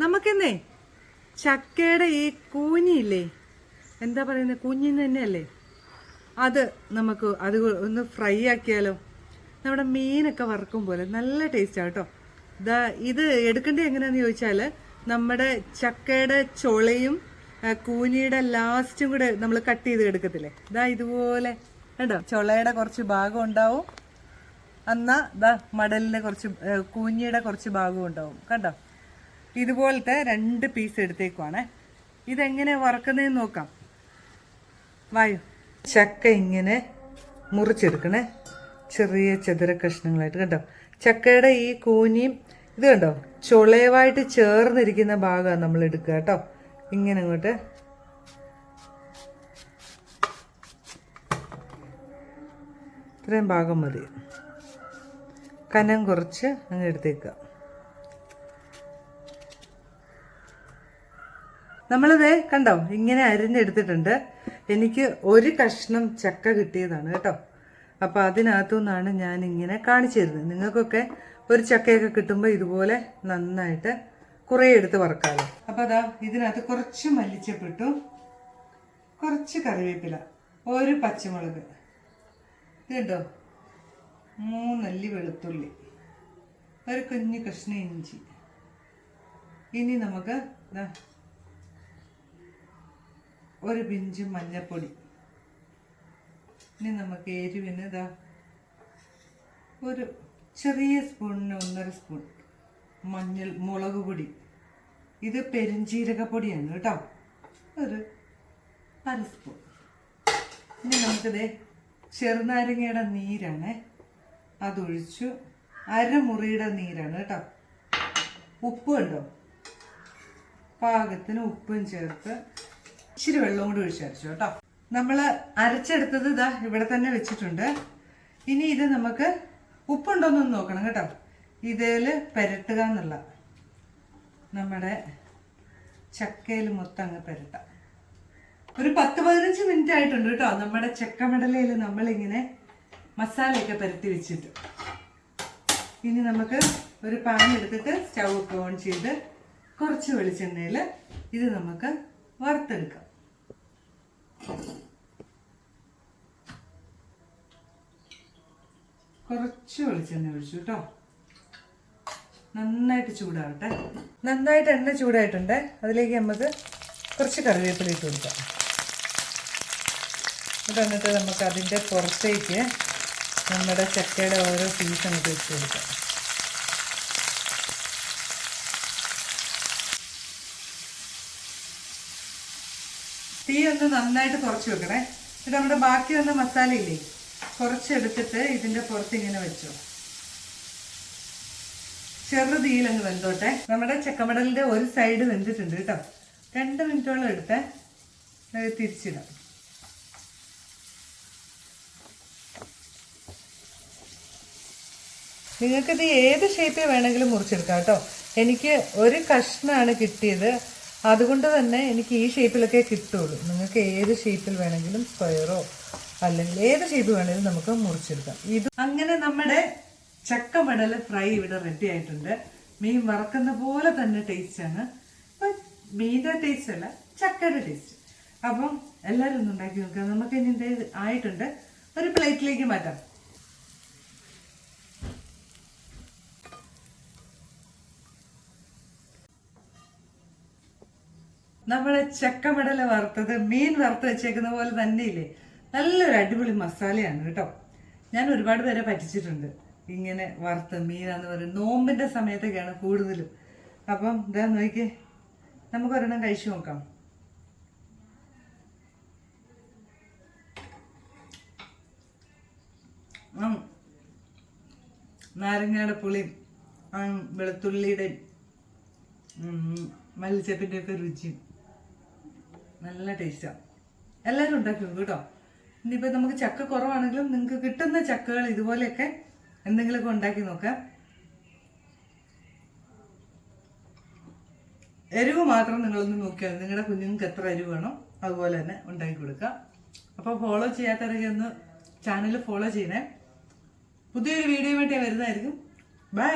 നമുക്കെന്നേ ചക്കയുടെ ഈ കൂഞ്ഞില്ലേ എന്താ പറയുന്നത് കുഞ്ഞിന്ന് തന്നെയല്ലേ? അത് നമുക്ക് അത് ഒന്ന് ഫ്രൈ ആക്കിയാലോ? നമ്മുടെ മീനൊക്കെ വറക്കും പോലെ നല്ല ടേസ്റ്റാണ് കേട്ടോ. ഇതാ ഇത് എടുക്കേണ്ടത് എങ്ങനെയാന്ന് ചോദിച്ചാൽ നമ്മുടെ ചക്കയുടെ ചൊളയും കൂനിയുടെ ലാസ്റ്റും കൂടെ നമ്മൾ കട്ട് ചെയ്ത് എടുക്കത്തില്ലേ? ദാ ഇതുപോലെ. കണ്ടോ? ചൊളയുടെ കുറച്ച് ഭാഗം ഉണ്ടാവും. എന്നാ ദാ മടലിന്റെ കുറച്ച് കൂഞ്ഞിയുടെ കുറച്ച് ഭാഗം ഉണ്ടാവും. കണ്ടോ? ഇതുപോലത്തെ രണ്ട് പീസ് എടുത്തേക്കുവാണ്. ഇതെങ്ങനെ വറക്കുന്നതെന്ന് നോക്കാം. വായു. ചക്ക ഇങ്ങനെ മുറിച്ചെടുക്കണേ. ചെറിയ ചതുര കഷ്ണങ്ങളായിട്ട് കണ്ടോ? ചക്കയുടെ ഈ കൂനിയും ഇത് കണ്ടോ? ചുളയവായിട്ട് ചേർന്നിരിക്കുന്ന ഭാഗമാണ് നമ്മൾ എടുക്കുക കേട്ടോ. ഇങ്ങനെ അങ്ങോട്ട്. ഇത്രയും ഭാഗം മതി. കനം കുറച്ച് അങ്ങ് എടുത്തേക്കുക. നമ്മളിത് കണ്ടോ? ഇങ്ങനെ അരിഞ്ഞെടുത്തിട്ടുണ്ട് എനിക്ക് ഒരു കഷ്ണം ചക്ക കിട്ടിയതാണ് കേട്ടോ. അപ്പോൾ അതിനകത്തു നിന്നാണ് ഞാൻ ഇങ്ങനെ കാണിച്ചു തരുന്നത് നിങ്ങൾക്കൊക്കെ ഒരു ചക്കയൊക്കെ കിട്ടുമ്പോൾ ഇതുപോലെ നന്നായിട്ട് കുറേ എടുത്ത് വറക്കാമല്ലോ അപ്പോൾ അതാ ഇതിനകത്ത് കുറച്ച് മല്ലിച്ചപ്പിട്ടു കുറച്ച് കറിവേപ്പില ഒരു പച്ചമുളക്. ഇതുണ്ടോ മൂന്നല്ലി വെളുത്തുള്ളി ഒരു കുഞ്ഞു കഷ്ണ ഇഞ്ചി. ഇനി നമുക്ക് ഒരു പിഞ്ച് മഞ്ഞൾപ്പൊടി ഇനി നമുക്ക് എരിവിന് ഇതാ ഒരു ചെറിയ സ്പൂണിന് ഒന്നര സ്പൂൺ മഞ്ഞൾ മുളക് പൊടി. ഇത് പെരുംജീരകപ്പൊടിയാണ് കേട്ടോ. ഒരു അര സ്പൂൺ. ഇനി നമുക്കിത് ചെറുനാരങ്ങയുടെ നീരാണ്. അതൊഴിച്ചു അരമുറിയുടെ നീരാണ് കേട്ടോ. ഉപ്പ് ഉണ്ടോ പാകത്തിന് ഉപ്പും ചേർത്ത് ഇച്ചിരി വെള്ളം കൂടി ഒഴിച്ചരച്ചു കേട്ടോ. നമ്മൾ അരച്ചെടുത്തത് ഇതാ ഇവിടെ തന്നെ വെച്ചിട്ടുണ്ട്. ഇനി ഇത് നമുക്ക് ഉപ്പുണ്ടോന്നൊന്ന് നോക്കണം കേട്ടോ. ഇതിൽ പെരട്ടുക എന്നുള്ള നമ്മുടെ ചക്കയിൽ മൊത്തം അങ്ങ് പെരട്ടാം. ഒരു പത്ത് പതിനഞ്ച് മിനിറ്റ് ആയിട്ടുണ്ട് കേട്ടോ. നമ്മുടെ ചക്കമടലയിൽ നമ്മളിങ്ങനെ മസാലയൊക്കെ പരത്തി വെച്ചിട്ട്. ഇനി നമുക്ക് ഒരു പാൻ എടുത്തിട്ട് സ്റ്റൗ ഒക്കെ ഓൺ ചെയ്ത് കുറച്ച് വെളിച്ചെണ്ണയിൽ ഇത് നമുക്ക് വറുത്തെടുക്കാം. കുറച്ച് വെളിച്ചെണ്ണ ഒഴിച്ചു കേട്ടോ. നന്നായിട്ട് ചൂടാവട്ടെ. നന്നായിട്ട് എണ്ണ ചൂടായിട്ടുണ്ട്. അതിലേക്ക് നമുക്ക് കുറച്ച് കറിവേപ്പില ഇട്ട് കൊടുക്കാം. എന്നിട്ട് നമുക്ക് അതിന്റെ പുറത്തേക്ക് നമ്മുടെ ചക്കയുടെ ഓരോ പീസ് നമുക്ക് വെച്ച് കൊടുക്കാം. തീ ഒന്ന് നന്നായിട്ട് കുറച്ച് വെക്കണേ. എന്നിട്ട് നമ്മുടെ ബാക്കി വന്ന മസാല ഇല്ലേ കുറച്ചെടുത്തിട്ട് ഇതിന്റെ പുറത്ത് ഇങ്ങനെ വെച്ചു. ചെറു തീയിലങ്ങ് വെന്തോട്ടെ. നമ്മുടെ ചെക്കമടലിന്റെ ഒരു സൈഡ് വെന്തിട്ടുണ്ട് കേട്ടോ. രണ്ട് മിനിറ്റോളം എടുത്ത് തിരിച്ചിടാം. നിങ്ങൾക്കിത് ഏത് ഷേപ്പിൽ വേണമെങ്കിലും മുറിച്ചെടുക്കാം കേട്ടോ. എനിക്ക് ഒരു കഷ്ണമാണ് കിട്ടിയത്. അതുകൊണ്ട് തന്നെ എനിക്ക് ഈ ഷേപ്പിലൊക്കെ കിട്ടുള്ളൂ. നിങ്ങൾക്ക് ഏത് ഷേപ്പിൽ വേണമെങ്കിലും സ്ക്വയറോ അല്ലെങ്കിൽ ഏത് ഷേപ്പ് വേണമെങ്കിലും നമുക്ക് മുറിച്ചെടുക്കാം. ഇത് അങ്ങനെ നമ്മുടെ ചക്ക മടൽ ഫ്രൈ ഇവിടെ റെഡി ആയിട്ടുണ്ട്. മീൻ വറക്കുന്ന പോലെ തന്നെ ടേസ്റ്റാണ് മീന്റെ ടേസ്റ്റ് അല്ല ചക്കയുടെ ടേസ്റ്റ് അപ്പം എല്ലാവരും ഒന്ന് ഉണ്ടാക്കി നോക്കുക നമുക്ക് ഇനി ഇത് ആയിട്ടുണ്ട്. ഒരു പ്ലേറ്റിലേക്ക് മാറ്റാം. നമ്മുടെ ചക്കമടല വറുത്തത് മീൻ വറുത്ത് വെച്ചേക്കുന്ന പോലെ തന്നെ ഇല്ലേ നല്ലൊരു അടിപൊളി മസാലയാണ് കേട്ടോ. ഞാൻ ഒരുപാട് പേരെ പറ്റിച്ചിട്ടുണ്ട്. ഇങ്ങനെ വറുത്ത് മീനാന്ന് പറയും നോമ്പിന്റെ സമയത്തൊക്കെയാണ് കൂടുതലും. അപ്പം ഇതാ നോക്കിയേ നമുക്ക് ഒരെണ്ണം കഴിച്ചു നോക്കാം. നാരങ്ങയുടെ പുളിയും വെളുത്തുള്ളിയുടെയും മല്ലിച്ചപ്പിന്റെ ഒക്കെ രുചിയും. നല്ല ടേസ്റ്റാണ് എല്ലാവരും ഉണ്ടാക്കി കേട്ടോ. ഇനിയിപ്പോൾ നമുക്ക് ചക്ക കുറവാണെങ്കിലും നിങ്ങൾക്ക് കിട്ടുന്ന ചക്കകൾ ഇതുപോലെയൊക്കെ എന്തെങ്കിലുമൊക്കെ ഉണ്ടാക്കി നോക്കാം. എരിവ് മാത്രം നിങ്ങളൊന്ന് നോക്കിയാൽ നിങ്ങളുടെ കുഞ്ഞുങ്ങൾക്ക് എത്ര എരിവ് വേണോ അതുപോലെ തന്നെ ഉണ്ടാക്കി കൊടുക്കുക അപ്പോൾ ഫോളോ ചെയ്യാത്തവരൊക്കെ ഒന്ന് ചാനൽ ഫോളോ ചെയ്യണേ. പുതിയൊരു വീഡിയോ വേണ്ടി വരുന്നതായിരിക്കും. ബൈ